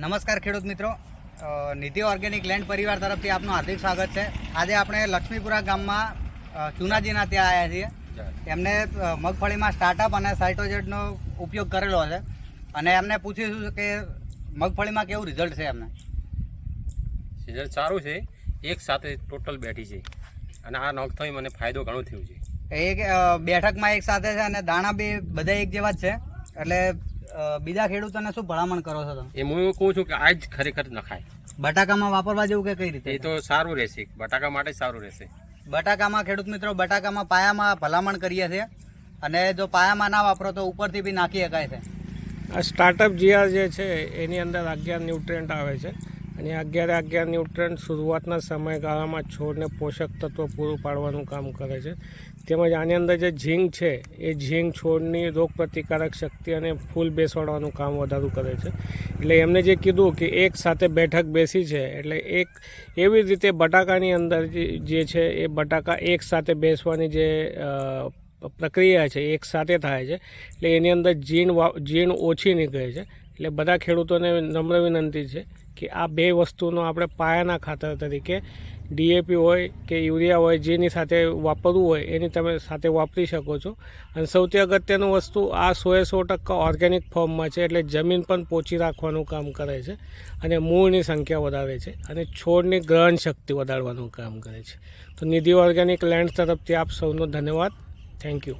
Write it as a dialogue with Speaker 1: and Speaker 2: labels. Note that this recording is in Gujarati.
Speaker 1: નમસ્કાર ખેડૂત મિત્રો. નિધિ ઓર્ગેનિક લેન્ડ પરિવાર તરફથી આપનું હાર્દિક સ્વાગત છે. આજે આપણે લક્ષ્મીપુરા ગામમાં ચુનાજીના ત્યાં આવ્યા છીએ. એમને મગફળીમાં સ્ટાર્ટઅપ અને સાઇટોજેટનો ઉપયોગ કરેલો છે. અને એમને પૂછીશું કે મગફળીમાં કેવું રિઝલ્ટ છે એમને?
Speaker 2: રિઝલ્ટ સારું છે. એક સાથે ટોટલ બેઠી છે. અને આ નોખથી મને ફાયદો ઘણો થયો છે.
Speaker 1: એક બેઠકમાં એક સાથે છે અને દાણા બી બધા એક જેવા જ છે. એટલે બીજા ખેડૂતોને શું ભલામણ કરો છો તમે?
Speaker 2: એ હું કહું છું કે આ જ ખરેખર નખાય.
Speaker 1: બટાકામાં વાપરવા જેવું કે કઈ
Speaker 2: એ
Speaker 1: રીતે
Speaker 2: તો સારું રહેશે. બટાકા માટે સારું રહેશે.
Speaker 1: બટાકામાં ખેડૂત મિત્રો બટાકામાં પાયામાં ભલામણ કરીએ છીએ. અને જો પાયામાં ના વાપરો તો ઉપરથી બી નાખી શકાય છે.
Speaker 3: આ સ્ટાર્ટઅપ જીઆર જે છે એની અંદર અગિયાર ન્યુટ્રન્ટ આવે છે. અને અગિયાર અગિયારે ન્યુટ્રન શરૂઆતના સમયગાળામાં છોડને પોષક તત્વો પૂરું પાડવાનું કામ કરે છે. તેમજ આની અંદર જે ઝીંક છે, એ ઝીંક છોડની રોગપ્રતિકારક શક્તિ અને ફૂલ બેસવાડવાનું કામ વધારું કરે છે. એટલે એમને જે કીધું કે એક સાથે બેઠક બેસી છે, એટલે એક એવી રીતે બટાકાની અંદર જે છે, એ બટાકા એક સાથે બેસવાની જે પ્રક્રિયા છે, એક સાથે થાય છે. એટલે એની અંદર જીણ જીણ ઓછી નીકળે છે. એટલે બધા ખેડૂતોને નમ્ર વિનંતી છે કે આ બે વસ્તુનો આપણે પાયાના ખાતર તરીકે ડીએપી હોય કે યુરિયા હોય, જેની સાથે વાપરવું હોય, એની તમે સાથે વાપરી શકો છો. અને સૌથી અગત્યનું વસ્તુ આ સોએ સો ટકા ઓર્ગેનિક ફોર્મમાં છે, એટલે જમીન પણ પોચી રાખવાનું કામ કરે છે અને મૂળની સંખ્યા વધારે છે અને છોડની ગ્રહણ શક્તિ વધારવાનું કામ કરે છે. તો નિધિ ઓર્ગેનિક લેન્ડ તરફથી આપ સૌનો ધન્યવાદ. Thank you.